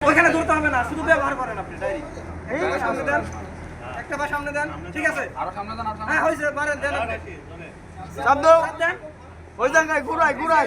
ওইখানে ধরতে হবে না শুধু ব্যবহার করেন আপনি ডাইরেক্ট। একটা সামনে দেন একটা পা সামনে দেন ঠিক আছে? আরও সামনে দেন হ্যাঁ হইছে পারেন দেন শব্দ ওই জায়গায় ঘুরাই ঘুরাই।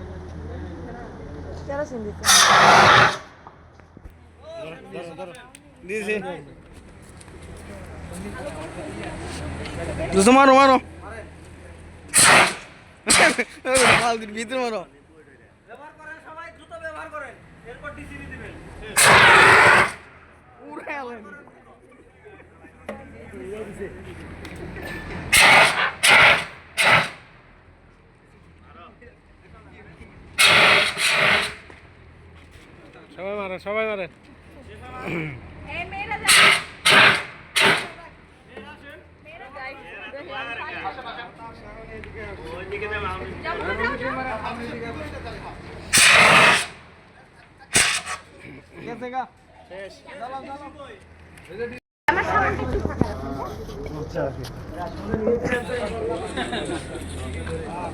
দিয়েছি দুশো মারো মারো। বালতির ভিতরে মারো। ব্যবহার করেন সবাই দ্রুত ব্যবহার করেন এরপর ডিসিবি দিবেন উড়ে গেলেন সবাই মারে সবাই মারে। আমার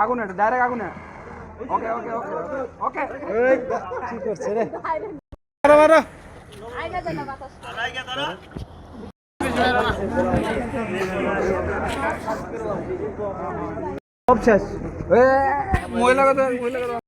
আগুন এটা ডাইরেক্ট আগুন ওকে ওকে ওকে ওকে কি করছে রে? মারো মারো। সব শেষ। মহিলা কথা মহিলা কথা।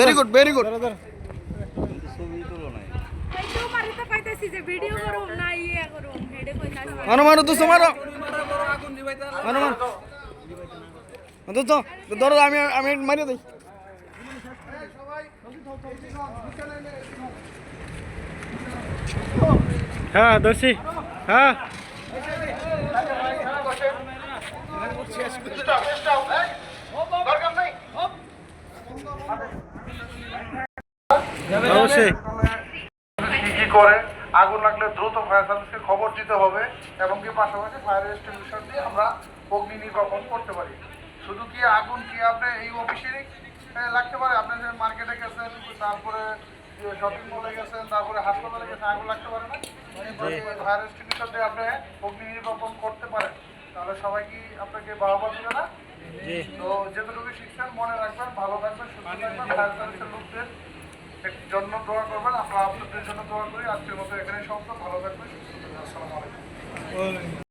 ভেরি গুড ভেরি গুড ধরো ধরো এইটাও মারিতে পাইতেছি যে ভিডিও করুম না ইয়ে করুম হেডে কই না মারো। ধরো আমি আমি মারিয়ে দিই। হ্যাঁ দোষী হ্যাঁ। অবশ্যই। কি কি করে? আগুন লাগলে দ্রুত ফায়ার সার্ভিসকে খবর দিতে হবে এবং কি পাশাপাশি ফায়ার এক্সটিংগুইশার দিয়ে আমরা অগ্নি নির্বাপন করতে পারি। শুধু কি আগুন কি আপনি এই অফিসেরই লাগতে পারে? আপনি যে মার্কেটে গেছেন তারপরে শপিং মলে গেছেন তারপরে হাসপাতালে গেছেন আগুন লাগতে পারে না? ফায়ার এক্সটিংগুইশার দিয়ে আপনি অগ্নি নির্বাপন করতে পারেন। তাহলে সবাই কি আপনাকে বারবার দিবে না? তো যেটুকু শিখছেন মনে রাখবেন ভালো থাকবেন সুস্থ থাকবেন ফায়ার সার্ভিসের লোকদের জন্য দোয়া করবেন। আমরা আপনাদের জন্য দোয়া করি। আজকের মতো এখানে সমাপ্ত। ভালো থাকবেন, সুস্থ থাকবেন। আসসালামু আলাইকুম।